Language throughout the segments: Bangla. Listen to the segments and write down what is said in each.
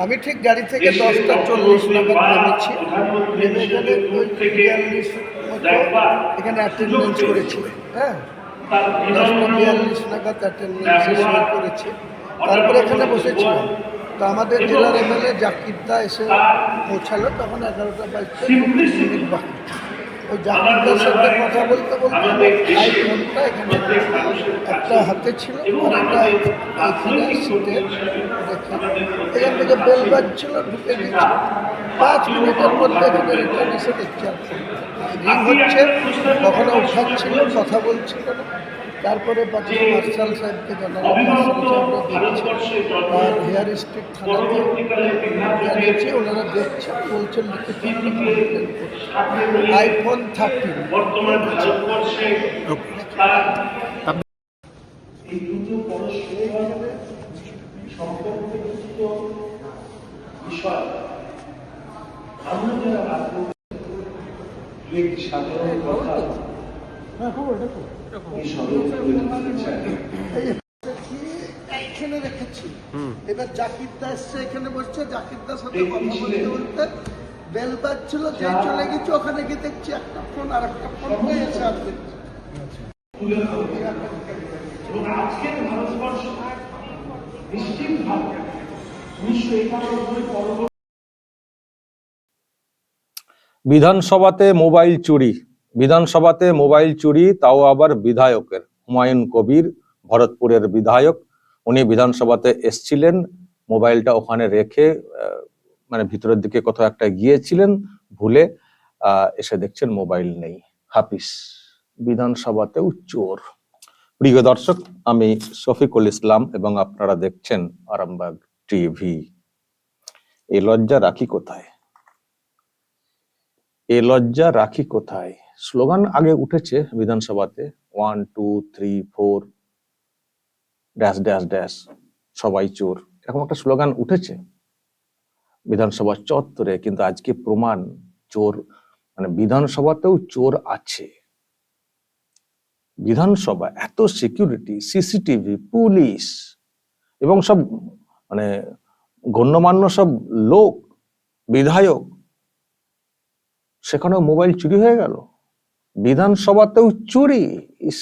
আমি ঠিক গাড়ি থেকে দশটা চল্লিশ নাগাদ নেমেছি নেমে এখানে ওই বিয়াল্লিশ এখানে অ্যাটেন্ডেন্স করেছি। হ্যাঁ দশটা বিয়াল্লিশ নাগাদ অ্যাটেন্ডেন্স করেছি। তারপরে এখানে বসেছিলাম। তো আমাদের জেলার এমএলএ জাকির দা এসে পৌঁছালো তখন এগারোটা বাইশ মিনিট বাকি। ওই সাথে কথা বলতে বলতে আইফোনটা এখানে একটা হাতে ছিল আর একটা এখানে সিটে এখান থেকে বেল বাজছিল ঢুকে গেছে। পাঁচ মিনিটের মধ্যে এখানে রিটার্ন এসে দেখছি রিং হচ্ছে কখনো উঠাচ্ছিল কথা বলছিল না। তারপরে পাঠিয়ে মার্শাল সাহেবকে জানালাম মার্শাল সাহেবরা দেখছে। আর হেয়ার স্ট্রিট থানাতে জানিয়েছি ওনারা দেখছেন বলছেন আইফোন থার্টিন বর্তমান এই দুটো পরস্পরের সম্পর্কযুক্ত বিষয়। আমরা যারা রাজনীতি সাধারণ কথা তুলে ধরতে চাই এইখানে রেখেছি। এবার জাকিরদা এসছে এখানে বসছে। জাকিরদার সাথে কথা বলতে বলতে বেল বাজছিল যে চলে গেছে ওখানে গিয়ে দেখছি একটা ফোন আর একটা ফোন হয়ে এসে আর দেখছি তুলে ধরতে এবং আজকের ভারতবর্ষ নিশ্চিতভাবে উনিশশো একানব্বই পরবর্তী বিধানসভাতে মোবাইল চুরি। বিধানসভাতে মোবাইল চুরি, তাও আবার বিধায়কের। হুমায়ুন কবির, ভরতপুরের বিধায়ক, উনি বিধানসভাতে এসছিলেন, মোবাইলটা ওখানে রেখে মানে ভিতরের দিকে কোথাও একটা গিয়েছিলেন, ভুলে এসে দেখছেন মোবাইল নেই। হাফিস বিধানসভাতেও চোর। প্রিয় দর্শক, আমি শফিকুল ইসলাম এবং আপনারা দেখছেন আরামবাগ টিভি। এই লজ্জা রাখি কোথায়? এ লজ্জা রাখি কোথায়? স্লোগান আগে উঠেছে বিধানসভাতে one two three four dash dash dash সবাই চোর। এরকম একটা স্লোগান উঠেছে বিধানসভা চত্বরে, কিন্তু আজকে প্রমাণ চোর মানে বিধানসভাতেও চোর আছে। বিধানসভা, এত সিকিউরিটি সিসিটিভি পুলিশ এবং সব মানে গণ্যমান্য সব লোক, বিধায়ক সেখানেও মোবাইল চুরি হয়ে গেল। বিধানসভাতেও চুরি। ইস।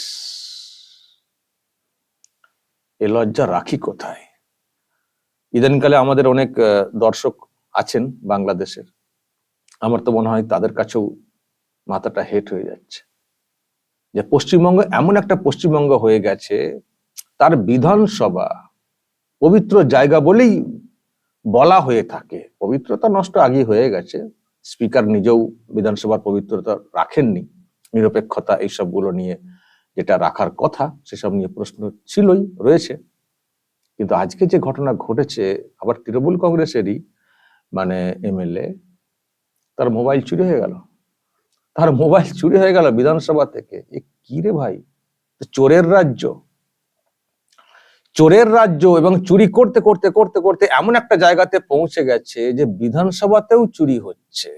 এ লজ্জা রাখি কোথায়? ইদানিংকালে আমাদের অনেক দর্শক আছেন বাংলাদেশের। আমার তো মনে হয় তাদের কাছেও মাথাটা হেট হয়ে যাচ্ছে। যে পশ্চিমবঙ্গ এমন একটা পশ্চিমবঙ্গ হয়ে গেছে, তার বিধানসভা পবিত্র জায়গা বলেই বলা হয়ে থাকে। পবিত্রতা নষ্ট আগে হয়ে গেছে। স্পিকার নিজেও বিধানসভার পবিত্রতা রাখেননি। নিরপেক্ষতা এইসবগুলো নিয়ে যেটা রাখার কথা, সেসব নিয়ে প্রশ্ন ছিলই, রয়েছে। কিন্তু আজকে যে ঘটনা ঘটেছে, আবার তৃণমূল কংগ্রেসেরই মানে এমএলএ, তার মোবাইল চুরি হয়ে গেল। তার মোবাইল চুরি হয়ে গেল বিধানসভা থেকে। এ কি রে ভাই? চোরের রাজ্য। চোরের রাজ্য এবং চুরি করতে করতে করতে করতে এমন একটা জায়গাতে পৌঁছে গেছে যে বিধানসভাতেও চুরি হচ্ছে।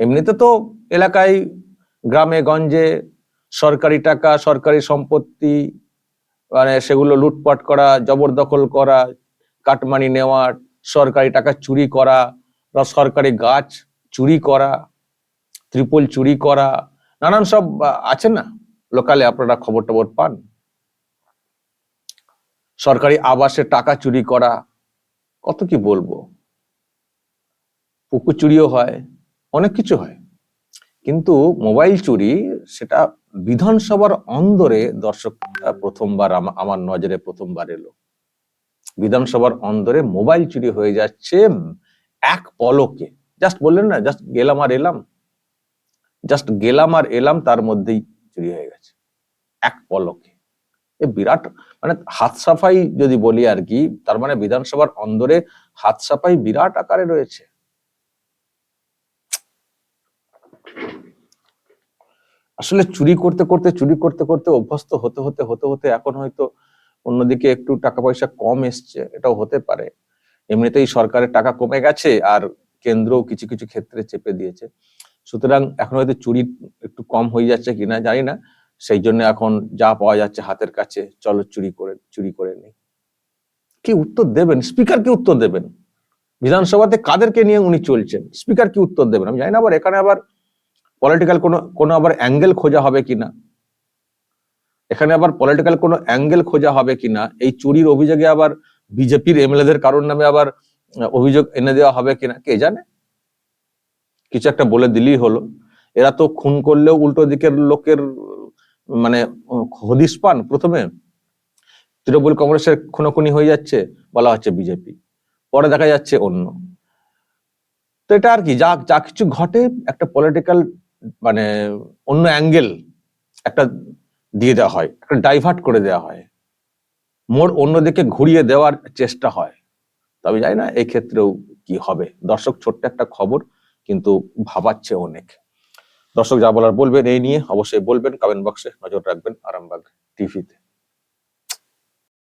এমনিতে তো এলাকায় গ্রামে, গঞ্জে সরকারি টাকা, সরকারি সম্পত্তি মানে সেগুলো লুটপাট করা, জবরদখল করা, কাটমানি নেওয়া, সরকারি টাকা চুরি করা বা সরকারি গাছ চুরি করা, ত্রিপল চুরি করা, নানান সব আছে না? লোকালে আপনারা খবর টবর পান? সরকারি আবাসে টাকা চুরি করা, কত কি বলব? পুকুর চুরিও হয়, অনেক কিছু হয়। কিন্তু মোবাইল চুরি, সেটা বিধানসভার অন্দরে দর্শক প্রথমবার আমার নজরে প্রথমবার এলো। বিধানসভার অন্দরে মোবাইল চুরি হয়ে যাচ্ছে এক পলকে। জাস্ট বললেন না, জাস্ট গেলাম আর এলাম। জাস্ট গেলাম আর এলাম, তার মধ্যেই চুরি হয়ে গেছে। এক পলকে। বিরাট মানে হাত সাফাই যদি বলি আর কি, তার মানে বিধানসভার অন্দরে হাত সাফাই বিরাট আকারে রয়েছে। আসলে চুরি করতে করতে, চুরি করতে করতে, অভ্যস্ত হতে হতে হতে হতে এখন হয়তো অন্যদিকে একটু টাকা পয়সা কম এসছে, এটাও হতে পারে। এমনিতেই সরকারের টাকা কমে গেছে আর কেন্দ্রও কিছু কিছু ক্ষেত্রে চেপে দিয়েছে। সুতরাং এখন হয়তো চুরি একটু কম হয়ে যাচ্ছে কিনা জানি না। সেই জন্য এখন যা পাওয়া যাচ্ছে হাতের কাছে, চলো চুরি করে চুরি করে নেই। কি উত্তর দেবেন? স্পিকার কি উত্তর দেবেন? বিধানসভাতে কাদেরকে নিয়ে উনি চলছেন? স্পিকার কি উত্তর দেবেন? আমি জানি না আবার এখানে আবার পলিটিক্যাল কোনো কোনো আবার অ্যাঙ্গেল খোঁজা হবে কিনা। এখানে আবার পলিটিক্যাল কোনো অ্যাঙ্গেল খোঁজা হবে কিনা? এই চুরির অভিযোগে আবার বিজেপির এমএলএদের কারণ নামে আবার অভিযোগ এনে দেওয়া হবে কিনা? কে জানে? কিছু একটা বলে দিলেই হলো। এরা তো খুন করলেও উল্টো দিকের লোকের মানে হদিস পান প্রথমে। তৃণমূল কংগ্রেসের খুনোখুনি হয়ে যাচ্ছে, বলা হচ্ছে বিজেপি। পরে দেখা যাচ্ছে অন্য। তো এটা আর কি, যা যা কিছু ঘটে, একটা পলিটিক্যাল মানে অন্য অ্যাঙ্গেল একটা দিয়ে দেওয়া হয়, একটা ডাইভার্ট করে দেওয়া হয়। মোর অন্যদিকে ঘুরিয়ে দেওয়ার চেষ্টা হয়। তবে জানি না এই ক্ষেত্রেও কি হবে। দর্শক, ছোট্ট একটা খবর, কিন্তু ভাবাচ্ছে অনেক। দর্শক যা বলার বলবেন এই নিয়ে অবশ্যই বলবেন কমেন্ট বক্সে নজর রাখবেন আরামবাগ টিভিতে